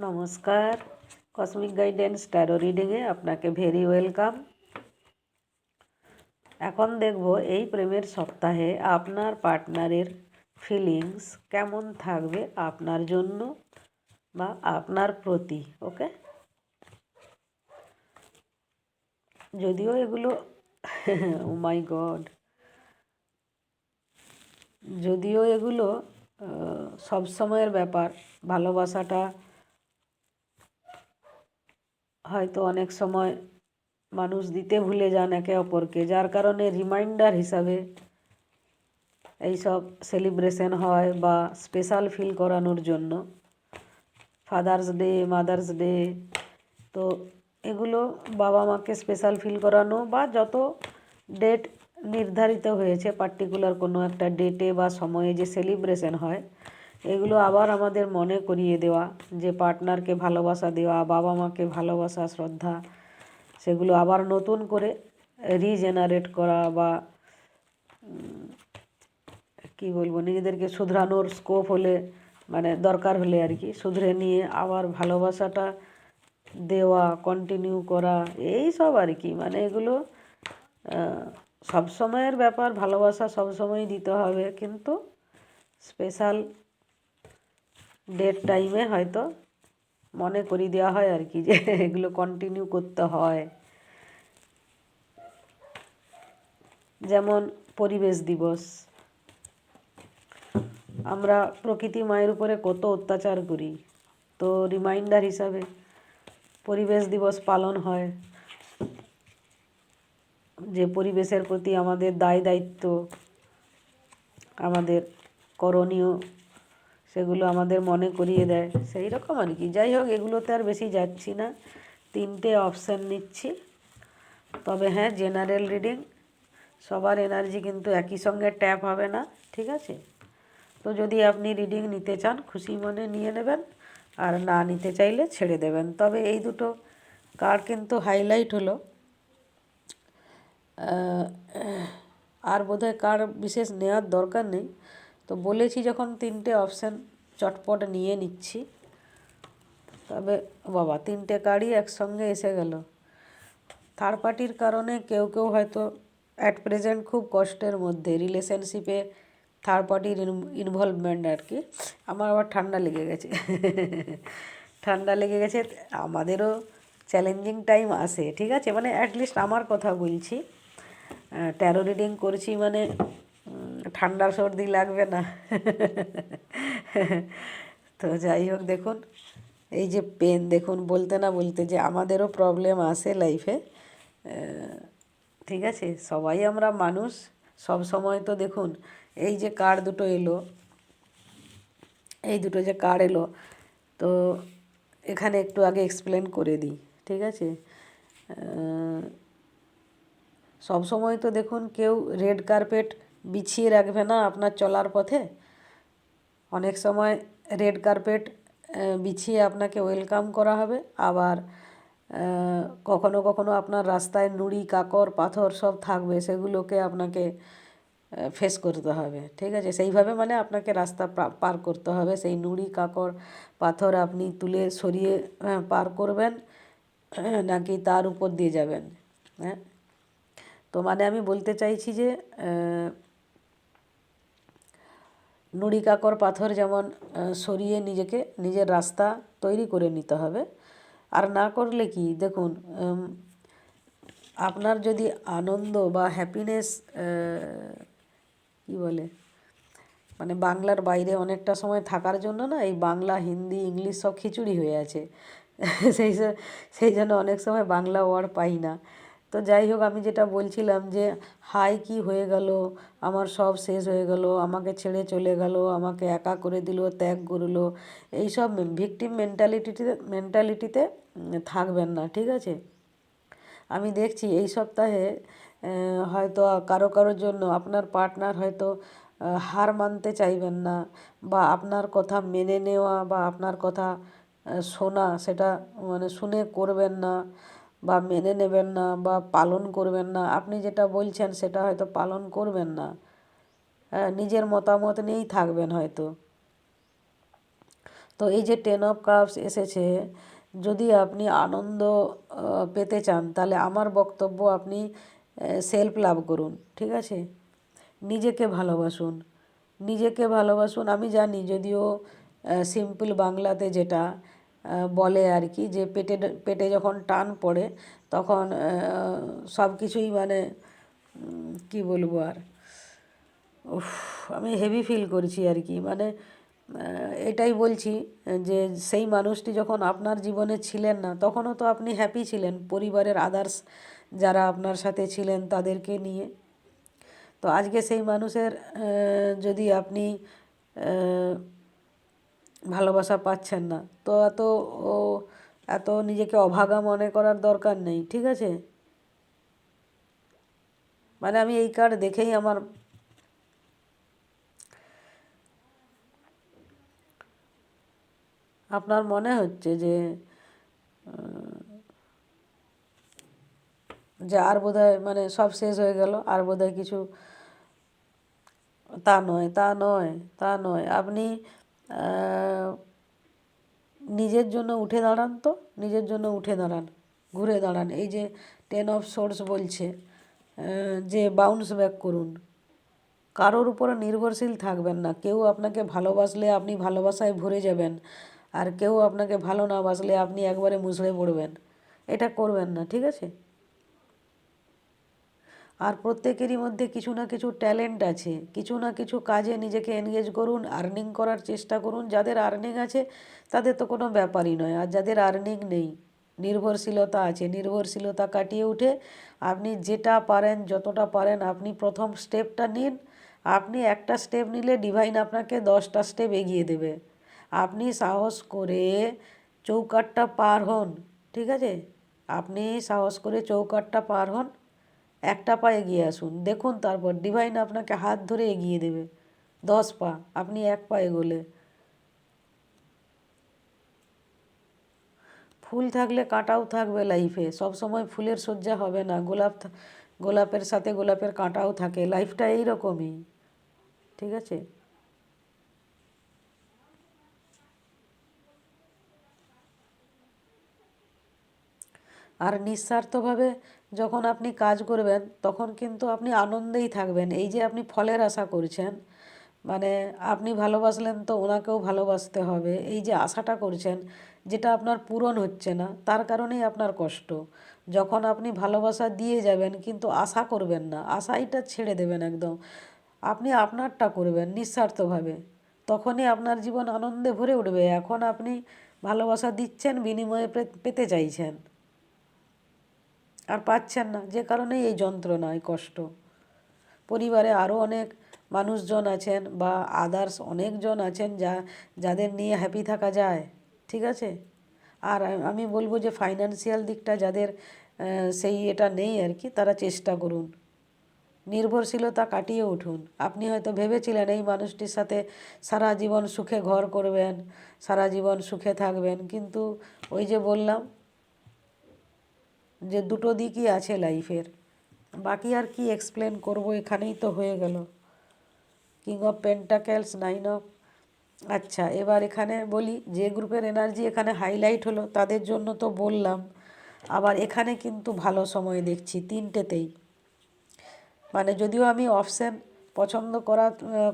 নমস্কার। Cosmic guidance taro রিডিংয়ে আপনাকে very welcome এখন দেখব এই প্রেমের সপ্তাহে আপনার পার্টনারের ফিলিংস কেমন থাকবে আপনার জন্য বা আপনার প্রতি ওকে যদিও এগুলো মাই গড যদিও এগুলো সব সময়ের ব্যাপার, ভালোবাসাটা হয়তো অনেক সময় মানুষ দিতে ভুলে যান একে অপরকে। যার কারণে রিমাইন্ডার হিসাবে এইসব সেলিব্রেশন হয় বা স্পেশাল ফিল করানোর জন্য। ফাদার্স ডে মাদার্স ডে তো এগুলো বাবা মাকে স্পেশাল ফিল করানো বা যত ডেট নির্ধারিত হয়েছে পার্টিকুলার কোনো একটা ডেটে বা সময়ে যে সেলিব্রেশন হয় এগুলো আবার আমাদের মনে করিয়ে দেওয়া, যে পার্টনারকে ভালোবাসা দেওয়া বাবা মাকে ভালোবাসা, শ্রদ্ধা, সেগুলো আবার নতুন করে রিজেনারেট করা বা কি বলব, নিজেদেরকে শুধরানোর স্কোপ হলে মানে দরকার হলে আর কি, শুধরে নিয়ে আবার ভালোবাসাটা দেওয়া কন্টিনিউ করা, এই সব আর কি মানে এগুলো সব সময়ের ব্যাপার, ভালোবাসা সব সময় দিতে হবে, কিন্তু স্পেশাল ডেট টাইমে হয়তো মনে করিয়ে দেওয়া হয় আর কি যে এগুলো কন্টিনিউ করতে হয়। যেমন পরিবেশ দিবস। আমরা প্রকৃতি মায়ের উপরে কত অত্যাচার করি। তো রিমাইন্ডার হিসাবে পরিবেশ দিবস পালন হয়। যে পরিবেশের প্রতি আমাদের দায় দায়িত্ব, আমাদের করণীয় সেগুলো আমাদের মনে করিয়ে দেয়। সেই রকম আর কি। যাই হোক, এগুলোতে আর বেশি যাচ্ছি না। তিনটে অপশান নিচ্ছি। তবে হ্যাঁ জেনারেল রিডিং সবার এনার্জি কিন্তু একই সঙ্গে ট্যাপ হবে না, ঠিক আছে? তো যদি আপনি রিডিং নিতে চান, খুশি মনে নিয়ে নেবেন। আর না নিতে চাইলে ছেড়ে দেবেন। তবে এই দুটো কার্ড কিন্তু হাইলাইট হলো। আর বোধহয় কার্ড বিশেষ নেওয়ার দরকার নেই। তো বলেছি যখন তিনটে অপশান চটপট নিয়ে নিচ্ছি, তবে বাবা তিনটে কার্ডই একসঙ্গে এসে গেল। থার্ড পার্টির কারণে কেউ কেউ হয়তো অ্যাট প্রেজেন্ট খুব কষ্টের মধ্যে রিলেশনশিপে থার্ড পার্টির ইনভলভমেন্ট আর কি। আমার আবার ঠান্ডা লেগে গেছে। ঠান্ডা লেগে গেছে, আমাদেরও চ্যালেঞ্জিং টাইম আসে ঠিক আছে? মানে অ্যাটলিস্ট আমার কথা বলছি। ট্যারো রিডিং করছি মানে ঠান্ডা সর্দি লাগবে না। তো যাই হোক, দেখুন, এই যে পেন, দেখুন, বলতে না বলতে যে আমাদেরও প্রবলেম আসে লাইফে ঠিক আছে? সবাই আমরা মানুষ, সব সময় তো দেখুন, এই যে কার্ড দুটো এলো, এই দুটো যে কার্ড এলো, তো এখানে একটু আগে এক্সপ্লেন করে দিই, ঠিক আছে? সব সময় তো দেখুন, কেউ রেড কার্পেট বিছিয়ে রাখবে না আপনার চলার পথে। অনেক সময় রেড কার্পেট বিছিয়ে আপনাকে ওয়েলকাম করা হবে। আবার কখনো কখনো আপনার রাস্তায় নুড়ি, কাকর, পাথর সব থাকবে, সেগুলোকে আপনাকে ফেস করতে হবে। ঠিক আছে? সেইভাবে মানে আপনাকে রাস্তা পার করতে হবে। সেই নুড়ি, কাকর, পাথর আপনি তুলে সরিয়ে পার করবেন নাকি তার উপর দিয়ে যাবেন? হ্যাঁ? তো মানে আমি বলতে চাইছি যে নুড়ি কাকর পাথর যেমন সরিয়ে নিজেকে, নিজের রাস্তা তৈরি করে নিতে হবে। আর না করলে কি? দেখুন আপনার যদি আনন্দ বা হ্যাপিনেস কী বলে? মানে বাংলার বাইরে অনেকটা সময় থাকার জন্য না, এই বাংলা, হিন্দি, ইংলিশ সব খিচুড়ি হয়ে আছে। সেই সেই জন্য অনেক সময় বাংলা ওয়ার্ড পাই না। তো যাই হোক, আমি যেটা বলছিলাম যে, হাই কি হয়ে গেল? আমার সব শেষ হয়ে গেল, আমাকে ছেড়ে চলে গেল, আমাকে একা করে দিল, ত্যাগ করল। এইসব ভিকটিম মেন্টালিটিতে মেন্টালিটিতে থাকবেন না, ঠিক আছে? আমি দেখছি এই সপ্তাহে হয়তো কারও কারোর জন্য আপনার পার্টনার হয়তো হার মানতে চাইবেন না বা আপনার কথা মেনে নেওয়া বা আপনার কথা শোনা, সেটা মানে শুনে করবেন না। বা মেনে নেবেন না বা পালন করবেন না, আপনি যেটা বলছেন সেটা হয়তো পালন করবেন না। হ্যাঁ নিজের মতামত নিয়েই থাকবেন হয়তো। তো এই যে টেন অফ কাপস এসেছে, যদি আপনি আনন্দ পেতে চান, তাহলে আমার বক্তব্য আপনি সেলফ লাভ করুন, ঠিক আছে? নিজেকে ভালোবাসুন। নিজেকে ভালোবাসুন, আমি জানি যদিও সিম্পল বাংলাতে যেটা বলে আর কি যে পেটে পেটে যখন টান পড়ে তখন সব কিছুই মানে কি বলব আর, উফ, আমি হেভি ফিল করছি আর কি। মানে এটাই বলছি যে সেই মানুষটি যখন আপনার জীবনে ছিলেন না, তখনও তো আপনি হ্যাপি ছিলেন। পরিবারের আদার্স যারা আপনার সাথে ছিলেন তাদেরকে নিয়ে। তো আজকে সেই মানুষের যদি আপনি ভালোবাসা পাচ্ছেন না। তো এত ও, এত নিজেকে অভাগা মনে করার দরকার নেই, ঠিক আছে? মানে আমি এই কার্ড দেখেই আমার আপনার মনে হচ্ছে যে যে আর বোধহয় মানে সব শেষ হয়ে গেল, আর বোধহয় কিছু তা নয় তা নয় তা নয়। আপনি নিজের জন্য উঠে দাঁড়ান তো, নিজের জন্য উঠে দাঁড়ান, ঘুরে দাঁড়ান। এই যে টেন অফ সোর্স বলছে যে বাউন্স ব্যাক করুন। কারোর উপরে নির্ভরশীল থাকবেন না। কেউ আপনাকে ভালোবাসলে আপনি ভালোবাসায় ভরে যাবেন, আর কেউ আপনাকে ভালো না বাসলে আপনি একবারে মুসড়ে পড়বেন। এটা করবেন না, ঠিক আছে? আর প্রত্যেকেরই মধ্যে কিছু না কিছু ট্যালেন্ট আছে। কিছু না কিছু কাজে নিজেকে এনগেজ করুন আর্নিং করার চেষ্টা করুন। যাদের আর্নিং আছে, তাদের তো কোনো ব্যাপারই নয়। আর যাদের আর্নিং নেই, নির্ভরশীলতা আছে, নির্ভরশীলতা কাটিয়ে উঠে আপনি যেটা পারেন, যতটা পারেন আপনি প্রথম স্টেপটা নিন। আপনি একটা স্টেপ নিলে ডিভাইন আপনাকে দশটা স্টেপ এগিয়ে দেবে। আপনি সাহস করে চৌকাটটা পার হন, ঠিক আছে? আপনি সাহস করে চৌকাটটা পার হন। একটা পা এগিয়ে আসুন। দেখুন তারপর ডিভাইন আপনাকে হাত ধরে এগিয়ে দেবে। দশ পা, আপনি এক পা এগোলে। ফুল থাকলে কাঁটাও থাকবে লাইফে সব সময় ফুলের শয্যা হবে না। গোলাপ গোলাপের সাথে গোলাপের কাঁটাও থাকে। লাইফটা এই রকমই ঠিক আছে? আর নিঃস্বার্থভাবে যখন আপনি কাজ করবেন, তখন কিন্তু আপনি আনন্দেই থাকবেন। এই যে আপনি ফলের আশা করছেন মানে আপনি ভালোবাসলেন তো ওনাকেও ভালোবাসতে হবে। এই যে আশাটা করছেন, যেটা আপনার পূরণ হচ্ছে না, তার কারণেই আপনার কষ্ট। যখন আপনি ভালোবাসা দিয়ে যাবেন, কিন্তু আশা করবেন না, আশাইটা ছেড়ে দেবেন একদম। আপনি আপনারটা করবেন নিঃস্বার্থভাবে। তখনই আপনার জীবন আনন্দে ভরে উঠবে। এখন আপনি ভালোবাসা দিচ্ছেন, বিনিময়ে পেতে চাইছেন। আর পাচ্ছেন না। যে কারণেই এই যন্ত্রণা, এই কষ্ট। পরিবারে আরও অনেক মানুষজন আছেন বা আদার্স অনেকজন আছেন যা, যাদের নিয়ে হ্যাপি থাকা যায়, ঠিক আছে? আর আমি বলব যে ফাইন্যান্সিয়াল দিকটা যাদের সেই এটা নেই আর কি, তারা চেষ্টা করুন। নির্ভরশীলতা কাটিয়ে উঠুন। আপনি হয়তো ভেবেছিলেন এই মানুষটির সাথে সারা জীবন সুখে ঘর করবেন, সারা জীবন সুখে থাকবেন, কিন্তু ওই যে বললাম যে দুটো দিকই আছে লাইফের। বাকি আর কি এক্সপ্লেন করব, এখানেই তো হয়ে গেল। King of pentacles nine of আচ্ছা এবার এখানে বলি, যে গ্রুপের এনার্জি এখানে হাইলাইট হলো, তাদের জন্য তো বললাম। আবার এখানে কিন্তু ভালো সময় দেখছি, তিনটেতেই। মানে যদিও আমি অপশান পছন্দ করা,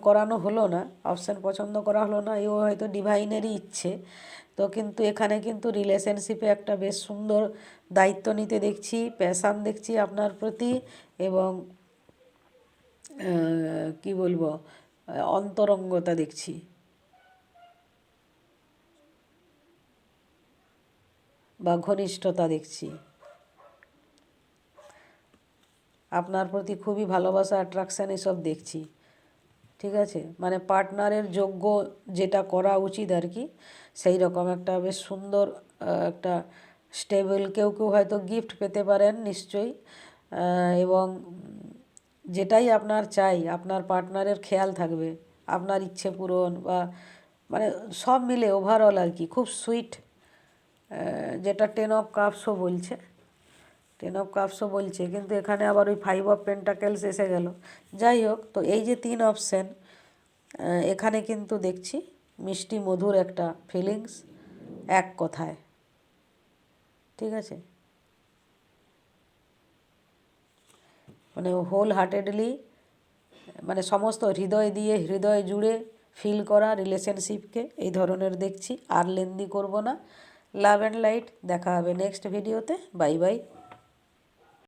করানো হলো না অপশান পছন্দ করা হলো না, এও হয়তো ডিভাইনেরই ইচ্ছে। তো কিন্তু এখানে কিন্তু রিলেশনশিপে একটা বেশ সুন্দর দায়িত্ব নিতে দেখছি প্যাশান দেখছি আপনার প্রতি এবং কি বলব, অন্তরঙ্গতা দেখছি। বা ঘনিষ্ঠতা দেখছি। আপনার প্রতি খুবই ভালোবাসা অ্যাট্রাকশান এসব দেখছি। ঠিক আছে? মানে পার্টনারের যোগ্য যেটা করা উচিত আর কি, সেই রকম একটা বেশ সুন্দর একটা স্টেবল কেউ কেউ হয়তো গিফট পেতে পারেন নিশ্চয়ই। এবং যেটাই আপনার চাই, আপনার পার্টনারের খেয়াল থাকবে, আপনার ইচ্ছে পূরণ বা মানে সব মিলে ওভারঅল আর কি, খুব সুইট যেটা টেন অফ কাপসও বলছে। টেন অফ কাপসও বলছে, কিন্তু এখানে আবার ওই ফাইভ অফ পেন্টাকেলস এসে গেল। যাই হোক, তো এই যে তিন অপশান এখানে কিন্তু দেখছি মিষ্টি মধুর একটা ফিলিংস এক কথায়। ঠিক আছে? মানে হোল হার্টেডলি মানে সমস্ত হৃদয় দিয়ে হৃদয় জুড়ে ফিল করা রিলেশনশিপকে এই ধরনের দেখছি। আর লেন্দি করব না। লাভ অ্যান্ড লাইট দেখা হবে নেক্সট ভিডিওতে বাই বাই